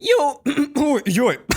Йоу! Ой, Йой!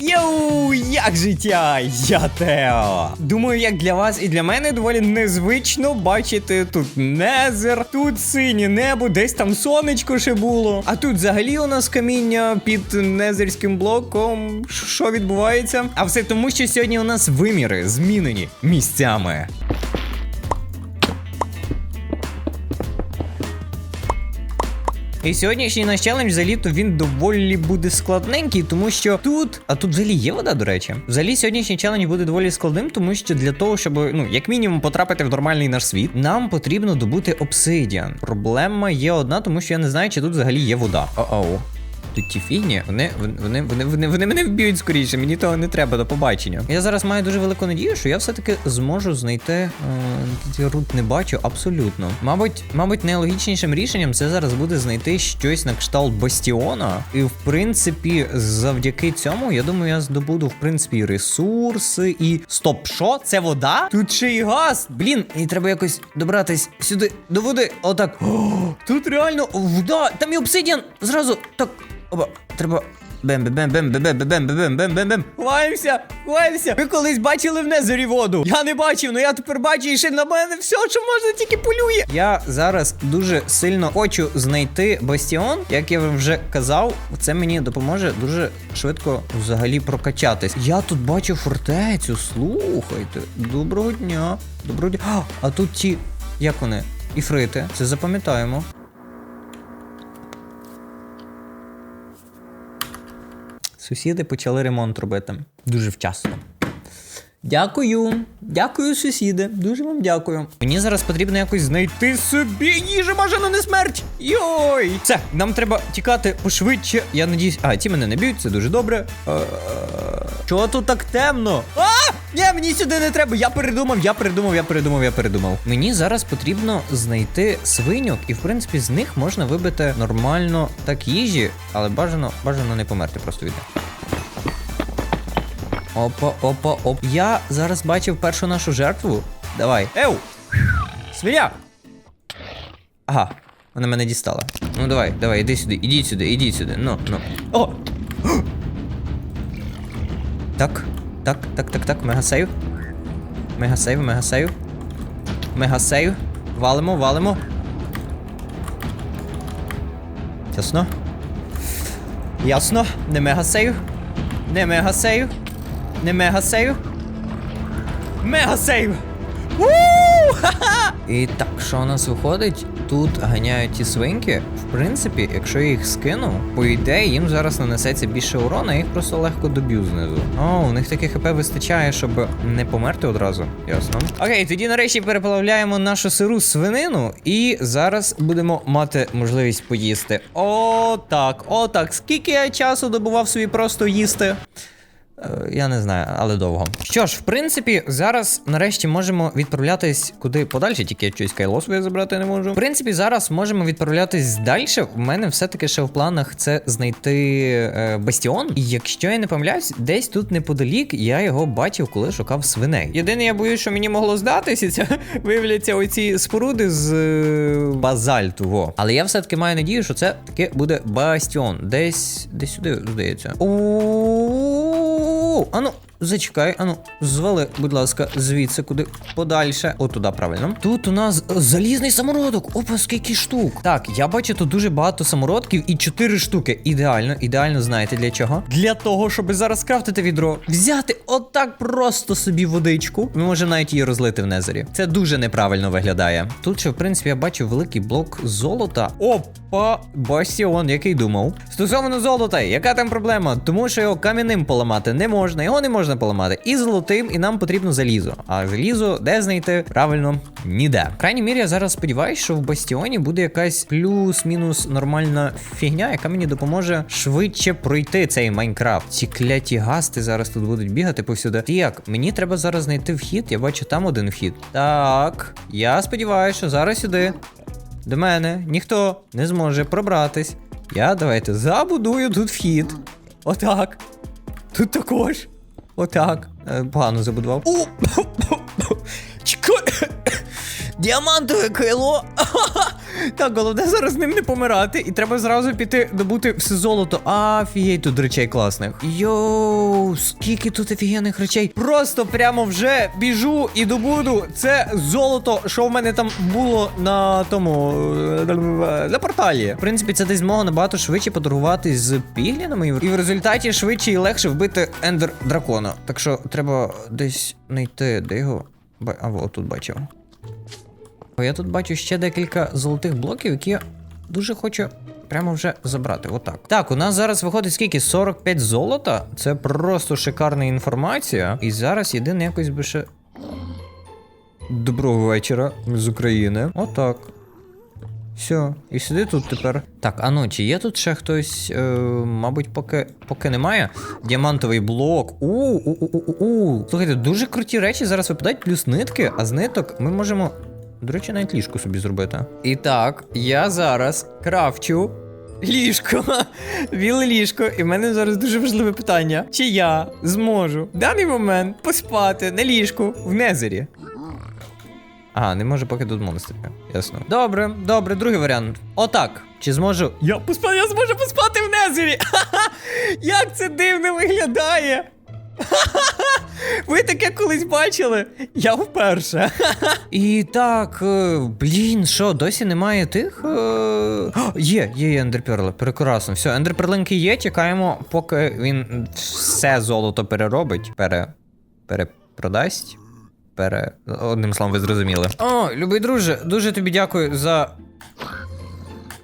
Йоу, як життя? Я Тео. Думаю, як для вас і для мене доволі незвично бачити тут незер, тут синє небо, десь там сонечко ще було. А тут взагалі у нас каміння під незерським блоком. Що відбувається? А все тому, що сьогодні у нас виміри змінені місцями. І сьогоднішній наш челендж за літо він доволі буде складненький, тому що тут. А тут взагалі є вода, до речі. Взагалі сьогоднішній челендж буде доволі складним, тому що для того, щоб, ну, як мінімум, потрапити в нормальний наш світ, нам потрібно добути обсидіан. Проблема є одна, тому що я не знаю, чи тут взагалі є вода. О-оу. Тут ті фігні, вони, вони, вони, вони, вони мене вб'ють скоріше, мені того не треба до побачення. Я зараз маю дуже велику надію, що я все-таки зможу знайти. Е, я рут не бачу абсолютно. Мабуть, мабуть, найлогічнішим рішенням це зараз буде знайти щось на кшталт бастіона. І в принципі, завдяки цьому, я думаю, я здобуду в принципі ресурси і. Стоп, що? Це вода? Тут ще й газ. Блін, і треба якось добратись сюди до води. Отак. О, тут реально вода. Там і обсидіан. Зразу так. Опа, треба. бем бем бем бем бем бем бем бем бем бем бем Ховаємося, ховаємося. Ви колись бачили в незері воду. Я не бачив, але я тепер бачу і ще на мене все, що можна, тільки полює. Я зараз дуже сильно хочу знайти бастіон. Як я вам вже казав, це мені допоможе дуже швидко взагалі прокачатись. Я тут бачу фортецю. Слухайте. Доброго дня. Доброго дня. А, а тут ті. Як вони? Іфрити. Це запам'ятаємо. Сусіди почали ремонт робити. Дуже вчасно. Дякую, дякую, сусіди. Дуже вам дякую. Мені зараз потрібно якось знайти собі їжу, бажано не смерть. Йой! Все, нам треба тікати пошвидше. Я надіюсь. А, ті мене не б'ють, це дуже добре. Е, Чого тут так темно? А! Ні, мені сюди не треба. Я передумав, я передумав, я передумав, я передумав. Мені зараз потрібно знайти свиньок, і в принципі з них можна вибити нормально так їжі, але бажано, бажано не померти просто від них. Опа, опа, оп. Я зараз бачив першу нашу жертву. Давай. Еу! Свиня! Ага, вона мене дістала. Ну давай, давай, іди сюди, ідіть сюди, ідіть сюди. Ну, ну. О! Так, так, так, так, так, мегасейв. Мегасейв, мегасейв. Мегасейв. Валимо, валимо. Ясно? Ясно. Не мегасейв. Не мегасейв. Не мегасейв. Мегасейв! І так, що у нас виходить? Тут ганяють ті свинки. В принципі, якщо я їх скину, по ідеї їм зараз нанесеться більше урона, їх просто легко доб'ю знизу. О, у них таке хп вистачає, щоб не померти одразу. Ясно. Окей, тоді нарешті переплавляємо нашу сиру свинину, і зараз будемо мати можливість поїсти. О, так, о, так. Скільки я часу добував собі просто їсти? Е, Я не знаю, але довго. Що ж, в принципі, зараз нарешті можемо відправлятись куди подальше, тільки я щось кайло своє забрати не можу. В принципі, зараз можемо відправлятись далі. У мене все-таки ще в планах це знайти е, бастіон. І якщо я не помиляюсь, десь тут неподалік я його бачив, коли шукав свиней. Єдине, я боюсь, що мені могло здатися, це виявляться оці споруди з е, базальту. Во. Але я все-таки маю надію, що це таки буде бастіон. Десь десь сюди, здається. О, おあの зачекай, ану, звали, будь ласка, звідси куди подальше. От туди, правильно. Тут у нас залізний самородок. Опа, скільки штук. Так, я бачу тут дуже багато самородків і 4 штуки. Ідеально, ідеально, знаєте для чого? Для того, щоб зараз крафтити відро, взяти отак просто собі водичку. Ми можемо навіть її розлити в незері. Це дуже неправильно виглядає. Тут ще, в принципі, я бачу великий блок золота. Опа, бастіон, який думав. Стосовно золота, яка там проблема? Тому що його кам'яним поламати не можна, його не можна поламати. І золотим, і нам потрібно залізо. А залізо де знайти? Правильно, ніде. В крайній мірі, я зараз сподіваюся, що в бастіоні буде якась плюс-мінус нормальна фігня, яка мені допоможе швидше пройти цей Майнкрафт. Ці кляті гасти зараз тут будуть бігати повсюди. Так, мені треба зараз знайти вхід. Я бачу там один вхід. Так, я сподіваюся, що зараз сюди. До мене ніхто не зможе пробратись. Я давайте забудую тут вхід. Отак. Тут також. Отак. Е, Погано забудував. У! Чекай! Діамантове кайло! Так, головне зараз з ним не помирати, і треба зразу піти добути все золото. Афігеть тут речей класних. Йоу, скільки тут офігенних речей. Просто прямо вже біжу і добуду це золото, що в мене там було на тому е, на порталі. В принципі, це десь змога набагато швидше поторгувати з піглінами, і в результаті швидше і легше вбити ендер дракона. Так що треба десь знайти, де його. А, во, тут бачив. О, Я тут бачу ще декілька золотих блоків, які я дуже хочу прямо вже забрати. Отак. Так, у нас зараз виходить скільки? 45 золота. Це просто шикарна інформація. І зараз єдине якось би ще. Доброго вечора з України. Отак. Все, і сиди тут тепер. Так, а ну, чи є тут ще хтось? Е, мабуть, поки, поки немає. Діамантовий блок. У, у, у, у, у, у. Слухайте, дуже круті речі зараз випадають, плюс нитки, а з ниток ми можемо. До речі, навіть ліжко собі зробити. І так, я зараз крафчу ліжко. Біле ліжко. І в мене зараз дуже важливе питання: чи я зможу в даний момент поспати на ліжку в Незері? А, не може поки тут монстрика. Ясно. Добре, добре, другий варіант. Отак. Чи зможу. Я поспати, я зможу поспати в Незері! Як це дивно виглядає! Ви таке колись бачили? Я вперше. І так, е, блін, що, досі немає тих. е, Є, є, є ендерперли. Прекрасно. Все, ендерперлинки є, чекаємо, поки він все золото переробить, пере. перепродасть. Пере. Одним словом, ви зрозуміли. О, любий друже, дуже тобі дякую за.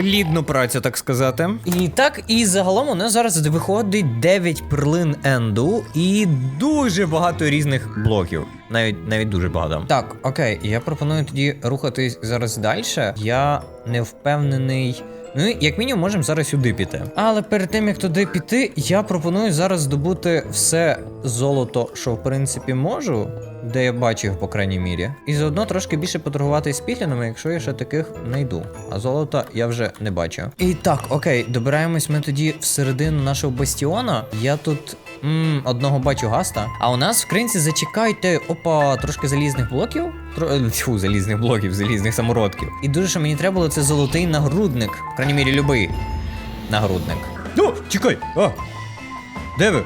Плідну працю, так сказати. І так, і загалом у нас зараз виходить 9 перлин енду і дуже багато різних блоків. Навіть навіть дуже багато. Так, окей, я пропоную тоді рухатись зараз далі. Я не впевнений. Ну, як мінімум, можемо зараз сюди піти. Але перед тим як туди піти, я пропоную зараз здобути все золото, що в принципі можу, де я бачив, по крайній мірі. І заодно трошки більше поторгувати з піглінами, якщо я ще таких знайду. А золота я вже не бачу. І так, окей, добираємось ми тоді всередину нашого бастіона. Я тут. М, одного бачу гаста. А у нас в кринці зачекайте, опа, трошки залізних блоків. Тро... е, Тьфу, залізних блоків, залізних самородків. І дуже що мені треба було це золотий нагрудник. В крайній мірі, любий нагрудник. О, чекай! А! Де ви?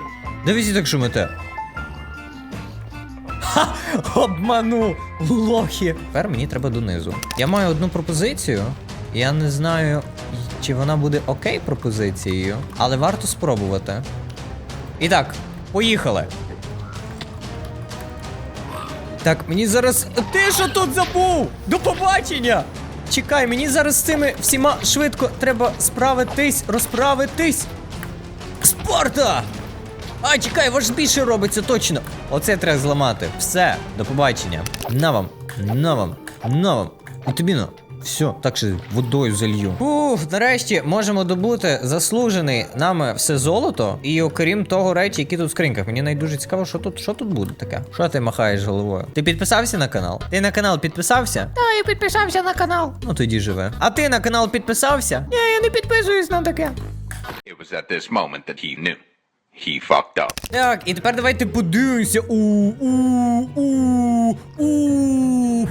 Де ви всі так шумите? Ха! Обману! Лохи! Тепер мені треба донизу. Я маю одну пропозицію. Я не знаю, чи вона буде окей пропозицією, але варто спробувати. І так, поїхали. Так, мені зараз. Ти що тут забув? До побачення! Чекай, мені зараз з цими всіма швидко треба справитись, розправитись. Спарта! А, чекай, ваш більше робиться точно. Оце треба зламати. Все, до побачення. На вам, на вам, на вам. І тобі на. Все, так що водою залью. Уф, нарешті можемо добути заслужений нами все золото. І окрім того речі, які тут в скриньках. Мені найдуже цікаво, що тут, що тут буде таке. Що ти махаєш головою? Ти підписався на канал? Ти на канал підписався? Та я підписався на канал. Ну тоді живе. А ти на канал підписався? Ні, я не підписуюсь на таке. It was at this moment that he knew. He fucked up. Так, і тепер давайте подивимося. У, у, у, у.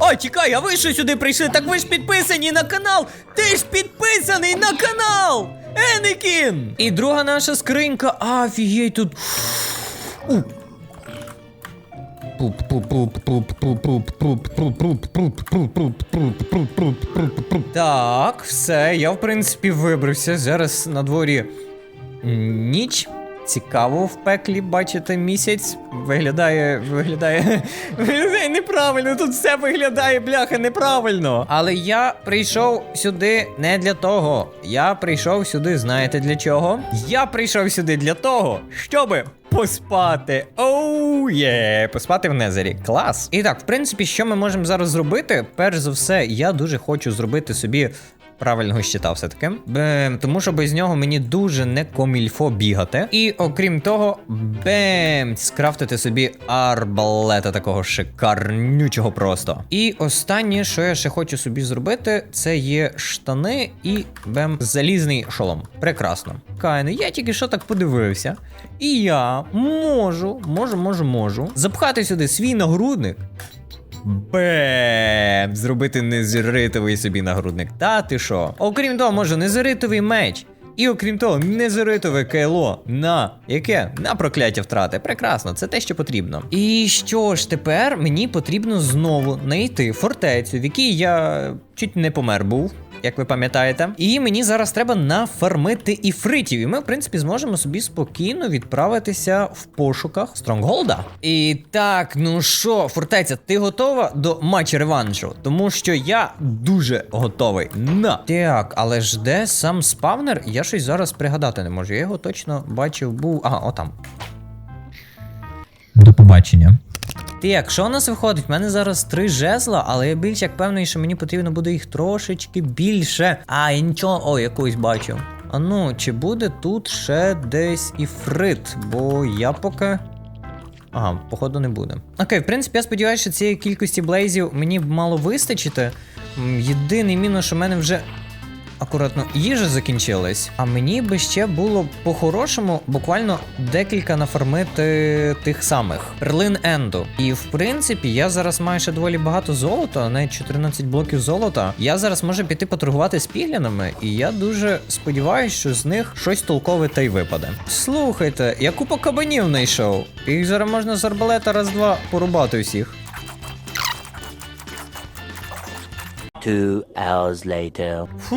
А, чекай, а ви що сюди прийшли? Так ви ж підписані на канал! Ти ж підписаний на канал! Енекін! І друга наша скринька. Офігеть тут. У. Так, все, я в принципі вибрався. Зараз на дворі ніч. Цікаво в пеклі бачити місяць. Виглядає, виглядає, виглядає неправильно. Тут все виглядає, бляха, неправильно. Але я прийшов сюди не для того. Я прийшов сюди, знаєте для чого? Я прийшов сюди для того, щоби поспати. Оу є, поспати в Незері. Клас. І так, в принципі, що ми можемо зараз зробити? Перш за все, я дуже хочу зробити собі. Правильного щита все-таки. Бем, тому що без нього мені дуже не комільфо бігати. І окрім того, бем, скрафтити собі арбалета такого шикарнючого просто. І останнє, що я ще хочу собі зробити, це є штани і бем, залізний шолом. Прекрасно. Кайно, я тільки що так подивився. І я можу, можу, можу, можу запхати сюди свій нагрудник. Бем! Зробити незеритовий собі нагрудник. Та ти що? Окрім того, може незеритовий меч. І окрім того, незеритове кайло. На яке? На прокляття втрати. Прекрасно, це те, що потрібно. І що ж тепер мені потрібно знову знайти фортецю, в якій я чуть не помер був. Як ви пам'ятаєте, і мені зараз треба нафармити іфритів. І ми, в принципі, зможемо собі спокійно відправитися в пошуках Стронгголда. І так, ну що, фортеця, ти готова до матчу реваншу? Тому що я дуже готовий. На так, але ж де сам спавнер? Я щось зараз пригадати не можу. Я його точно бачив, був. Ага, отам. До побачення. Так, що у нас виходить? У мене зараз три жезла, але я більш як певний, що мені потрібно буде їх трошечки більше. А, я нічого. О, якусь бачу. А ну, чи буде тут ще десь іфрит? Бо я поки. Ага, походу не буде. Окей, в принципі, я сподіваюся, що цієї кількості блейзів мені б мало вистачити. Єдиний мінус, що в мене вже акуратно їжа закінчилась. А мені би ще було по-хорошому буквально декілька нафармити тих самих перлин Енду. І в принципі, я зараз маю ще доволі багато золота, навіть 14 блоків золота. Я зараз можу піти поторгувати з піглінами, і я дуже сподіваюся, що з них щось толкове та й випаде. Слухайте, я купу кабанів знайшов. Їх зараз можна з арбалета раз-два порубати всіх. Two hours later. Фу,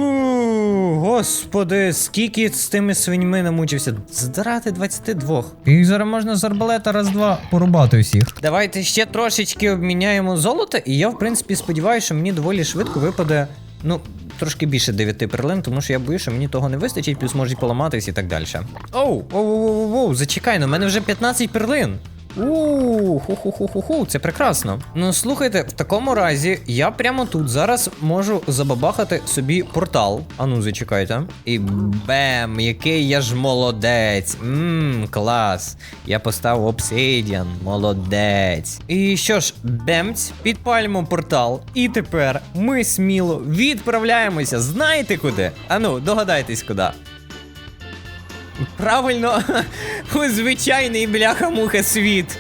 господи, скільки з тими свиньми намучився. Здрати 22. Їх зараз можна з арбалета раз-два порубати всіх. Давайте ще трошечки обміняємо золото, і я, в принципі, сподіваюся, що мені доволі швидко випаде. Ну, трошки більше 9 перлин, тому що я боюсь, що мені того не вистачить, плюс можуть поламатись і так далі. Оу, оу, оу, оу, оу, зачекай, ну в мене вже 15 перлин. Ууу, ху-ху-ху-ху-ху, це прекрасно. Ну слухайте, в такому разі я прямо тут зараз можу забабахати собі портал. Ану, зачекайте. І бем, який я ж молодець. Ммм, клас. Я поставив обсидіан, молодець. І що ж, бемць, підпалюємо портал. І тепер ми сміло відправляємося. Знаєте куди? Ану, догадайтесь куди. Правильно, у звичайний бляха-муха світ.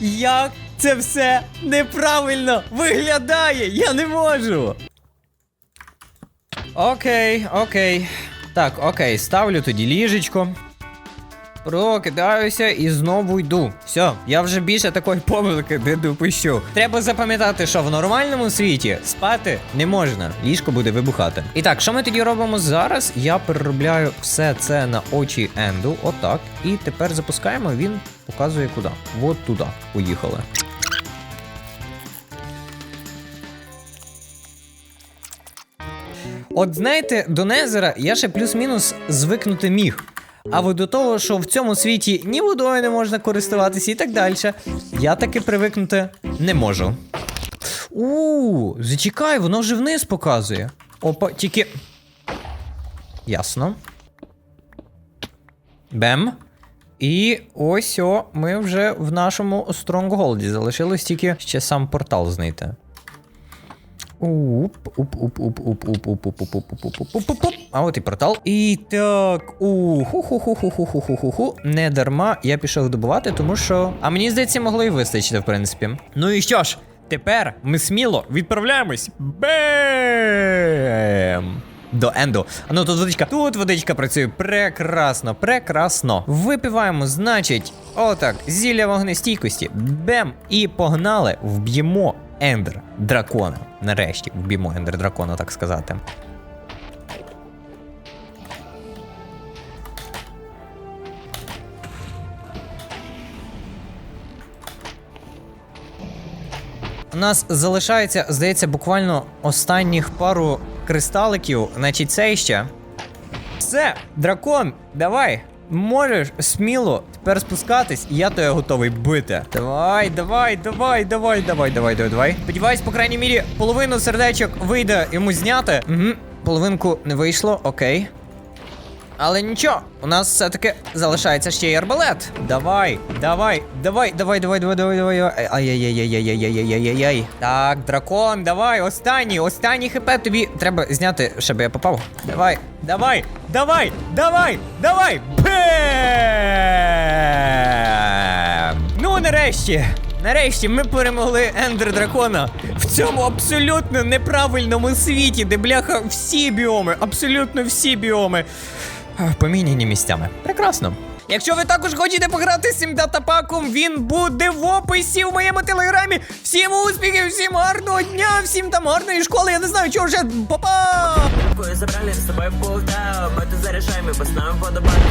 Як це все неправильно виглядає? Я не можу. Окей, окей. Так, окей, ставлю тоді ліжечко. Прокидаюся і знову йду. Все, я вже більше такої помилки не допущу. Треба запам'ятати, що в нормальному світі спати не можна. Ліжко буде вибухати. І так, що ми тоді робимо зараз? Я переробляю все це на очі Енду. Отак. І тепер запускаємо. Він показує куди. От туди. Поїхали. От знаєте, до Незера я ще плюс-мінус звикнути міг. А от до того, що в цьому світі ні водою не можна користуватися і так далі, я таки привикнути не можу. У, зачекай, воно вже вниз показує. Опа, тільки. Ясно. Бем. І ось о, ми вже в нашому Стронгголді. Залишилось тільки ще сам портал знайти. А от і портал. І так. У ху ху ху ху ху ху ху ху ху Не дарма я пішов добувати, тому що. А мені здається, могло і вистачити, в принципі. Ну і що ж, тепер ми сміло відправляємось. Бем! До Енду. Ну тут водичка. Тут водичка працює прекрасно, прекрасно. Випиваємо, значить, отак, зілля вогнестійкості. Бем! І погнали, вб'ємо Ендер дракона. Нарешті вб'ємо Ендер дракона, так сказати. У нас залишається, здається, буквально останніх пару кристаликів, значить, це ще. Все, дракон, давай. Можеш сміло тепер спускатись, і я тебе готовий бити. Давай, давай, давай, давай, давай, давай, давай, давай. Сподіваюсь, по крайній мірі, половину сердечок вийде йому зняти. Угу. Половинку не вийшло, окей. Але нічого, у нас все-таки залишається ще й арбалет. Давай, давай, давай, давай, давай, давай, давай, давай. Ай-яй-яй-яй-яй-яй-яй-яй-яй. Так, дракон, давай, останній, останній хп тобі треба зняти, щоб я попав. Давай, давай, давай, давай, давай. Бем! Нарешті. Нарешті ми перемогли Ендер Дракона в цьому абсолютно неправильному світі, де бляха всі біоми, абсолютно всі біоми е, поміняні місцями. Прекрасно. Якщо ви також хочете пограти з цим датапаком, він буде в описі в моєму телеграмі. Всім успіхів, всім гарного дня, всім там гарної школи. Я не знаю, чого вже. Па-па! Забрали с собой полтау, мы тут зарешаем и поставим подобайку